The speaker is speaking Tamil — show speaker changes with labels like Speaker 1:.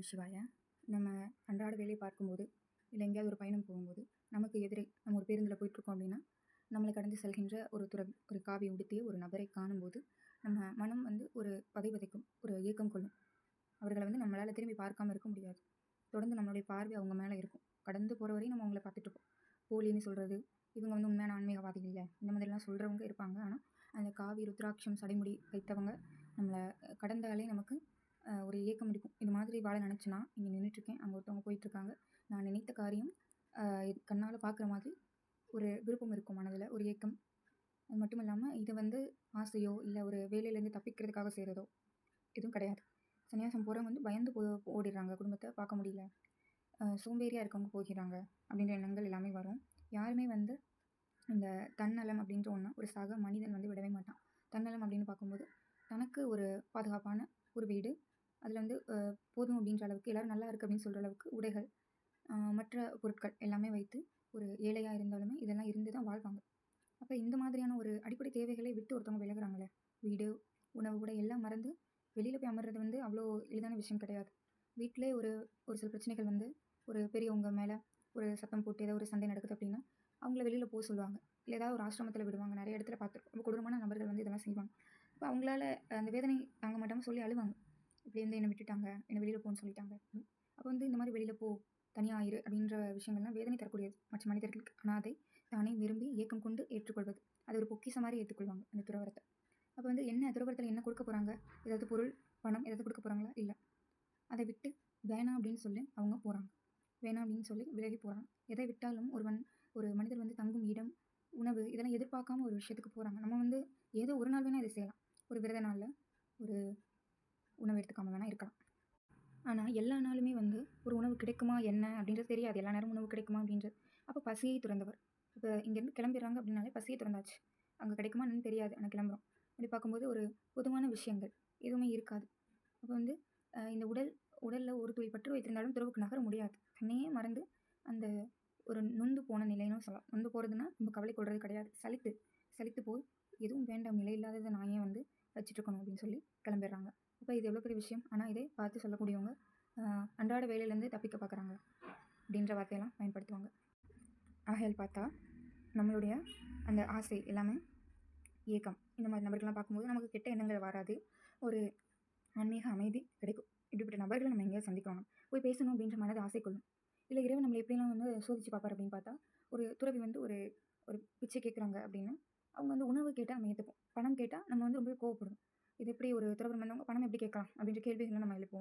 Speaker 1: நம சிவாய நம்ம அன்றாட வேலையை பார்க்கும்போது இல்லை எங்கேயாவது ஒரு பயணம் போகும்போது நமக்கு எதிரே நம்ம ஒரு பேருந்தில் போயிட்டுருக்கோம் அப்படின்னா நம்மளை கடந்து செல்கின்ற ஒரு துறவி ஒரு காவி உடுத்திய ஒரு நபரை காணும்போது நம்ம மனம் வந்து ஒரு பதை பதைக்கும் ஒரு ஏக்கம் கொள்ளும். அவர்களை வந்து நம்மளால் திரும்பி பார்க்காம இருக்க முடியாது. தொடர்ந்து நம்மளுடைய பார்வை அவங்க மேலே இருக்கும். கடந்து போகிற வரையும் நம்ம அவங்கள பார்த்துட்டு இருப்போம். போலின்னு சொல்கிறது இவங்க வந்து உண்மையான ஆன்மீகவாதி இல்லை இந்த மாதிரிலாம் சொல்கிறவங்க இருப்பாங்க. ஆனால் அந்த காவி ருத்ராட்சம் சடைமுடி வைத்தவங்க நம்மளை கடந்தாலே நமக்கு ஒரு ஏக்கம் இருக்கும் இது மாதிரி வாழ நினச்சின்னா இங்கே நின்றுட்டுருக்கேன் அங்கே ஒருத்தவங்க போயிட்டுருக்காங்க நான் நினைத்த காரியம் கண்ணால் பார்க்குற மாதிரி ஒரு விருப்பம் இருக்கும் மனதில் ஒரு ஏக்கம் அது மட்டும் இல்லாமல் இது வந்து ஆசையோ இல்லை ஒரு வேலையிலேருந்து தப்பிக்கிறதுக்காக செய்கிறதோ எதுவும் கிடையாது. சன்னியாசம் போகிறவங்க வந்து பயந்து போ ஓடிடுறாங்க. குடும்பத்தை பார்க்க முடியல. சோம்பேறியாக இருக்கவங்க போகிறாங்க அப்படின்ற எண்ணங்கள் எல்லாமே வரும். யாருமே வந்து இந்த தன்னலம் அப்படின்ற ஒன்று ஒரு சக மனிதன் வந்து விடவே மாட்டான். தன்னலம் அப்படின்னு பார்க்கும்போது தனக்கு ஒரு பாதுகாப்பான ஒரு வீடு அதில் வந்து போதும் அப்படின்ற அளவுக்கு எல்லோரும் நல்லா இருக்குது அப்படின்னு சொல்கிற அளவுக்கு உடைகள் மற்ற பொருட்கள் எல்லாமே வைத்து ஒரு ஏழையாக இருந்தாலுமே இதெல்லாம் இருந்து தான் வாழ்வாங்க. அப்போ இந்த மாதிரியான ஒரு அடிப்படை தேவைகளை விட்டு ஒருத்தவங்க விலகுறாங்களே வீடு உணவு கூட எல்லாம் மறந்து வெளியில் போய் அமர்றது வந்து அவ்வளோ எளிதான விஷயம் கிடையாது. வீட்டிலே ஒரு ஒரு சில பிரச்சனைகள் வந்து ஒரு பெரியவங்க மேலே ஒரு சத்தம் போட்டு ஏதோ ஒரு சண்டை நடக்குது அப்படின்னா அவங்கள வெளியில் போக சொல்லுவாங்க. இல்லை ஏதாவது ஒரு ஆசிரமத்தில் விடுவாங்க நிறைய இடத்துல பார்த்துருக்கோம் ரொம்ப கொடூரமான நபர்கள் வந்து இதெல்லாம் செய்வாங்க. இப்போ அவங்களால அந்த வேதனை தாங்க மாட்டாமல் சொல்லி அழுவாங்க. இப்படி வந்து என்னை விட்டுட்டாங்க. என்னை வெளியில் போகணும்னு சொல்லிட்டாங்க. அப்போ வந்து இந்த மாதிரி வெளியில் போ தனியாக ஆயிரு அப்படின்ற விஷயங்கள்லாம் வேதனை தரக்கூடியது. மற்ற மனிதர்களுக்கு ஆனால் அதை தானே விரும்பி ஏக்கம் கொண்டு ஏற்றுக்கொள்வது. அது ஒரு பொக்கிஷம் மாதிரி ஏற்றுக்கொள்வாங்க அந்த துறவரத்தை. அப்போ வந்து என்ன துறவரத்தில் என்ன கொடுக்க போகிறாங்க ஏதாவது பொருள் பணம் ஏதாவது கொடுக்க போகிறாங்களா இல்லை. அதை விட்டு வேணாம் அப்படின்னு சொல்லி அவங்க போகிறாங்க வேணாம் அப்படின்னு சொல்லி விலகி போகிறாங்க எதை விட்டாலும் ஒருவன் ஒரு மனிதர் வந்து தங்கும் இடம் உணவு இதெல்லாம் எதிர்பார்க்காம ஒரு விஷயத்துக்கு போகிறாங்க நம்ம வந்து ஏதோ ஒரு நாள் வேணால் இதை செய்யலாம். ஒரு விரத நாளில் ஒரு உணவு எடுத்துக்காம வேணால் இருக்கலாம். ஆனால் எல்லா நாளுமே வந்து ஒரு உணவு கிடைக்குமா என்ன அப்படின்றது தெரியாது. எல்லா நேரமும் உணவு கிடைக்குமா அப்படின்றது. அப்போ பசியை துறந்தவர். இப்போ இங்கேருந்து கிளம்பிடுறாங்க அப்படின்னாலே பசியை திறந்தாச்சு. அங்கே கிடைக்குமா என்னன்னு தெரியாது. ஆனால் கிளம்புறோம். அப்படி பார்க்கும்போது ஒரு பொதுவான விஷயங்கள். எதுவுமே இருக்காது. அப்போ வந்து இந்த உடல் உடலில் ஒரு துளி பற்று வைத்திருந்தாலும் துறவுக்கு நகர முடியாது. தன்னையே மறந்து அந்த ஒரு நொந்து போன நிலைன்னு சொல்லலாம். நொந்து போகிறதுனா நம்ம கவலை கொள்வது கிடையாது. சலித்து சலித்து போய் எதுவும் வேண்டாம். நிலை இல்லாததை நான் ஏன் வந்து வச்சுட்ருக்கணும் அப்படின்னு சொல்லி கிளம்பிடுறாங்க. அப்போ இது எவ்வளோ பெரிய விஷயம்? ஆனால் இதை பார்த்து சொல்லக்கூடியவங்க அன்றாட வேலையிலேருந்து தப்பிக்க பார்க்குறாங்க அப்படின்ற வார்த்தையெல்லாம் பயன்படுத்துவாங்க. ஆகையால் பார்த்தா நம்மளுடைய அந்த ஆசை எல்லாமே ஏக்கம். இந்த மாதிரி நபர்கள்லாம் பார்க்கும்போது நமக்கு கெட்ட எண்ணங்கள் வராது. ஒரு ஆன்மீக அமைதி கிடைக்கும். இப்படிப்பட்ட நபர்களை நம்ம எங்கேயாவது சந்திக்கணும் போய் பேசணும் அப்படின்ற மனது ஆசை கொள்ளும் இல்லை இறைவன் நம்மளை எப்படிலாம் வந்து சோதிச்சு பார்ப்பார் அப்படின்னு பார்த்தா ஒரு துறவி வந்து ஒரு ஒரு பிச்சை கேட்குறாங்க அப்படின்னு அவங்க வந்து உணவு கேட்டால் நம்ம ஏற்றுப்போம் பணம் கேட்டால் நம்ம வந்து ரொம்ப கோவப்படுவோம் இது எப்படி ஒரு துறவரம் வந்தவங்க பணம் எப்படி கேட்கலாம் அப்படின்ற கேள்விகளை நம்ம எழுப்புவோம் ஆனால் நம்ம கொடுக்க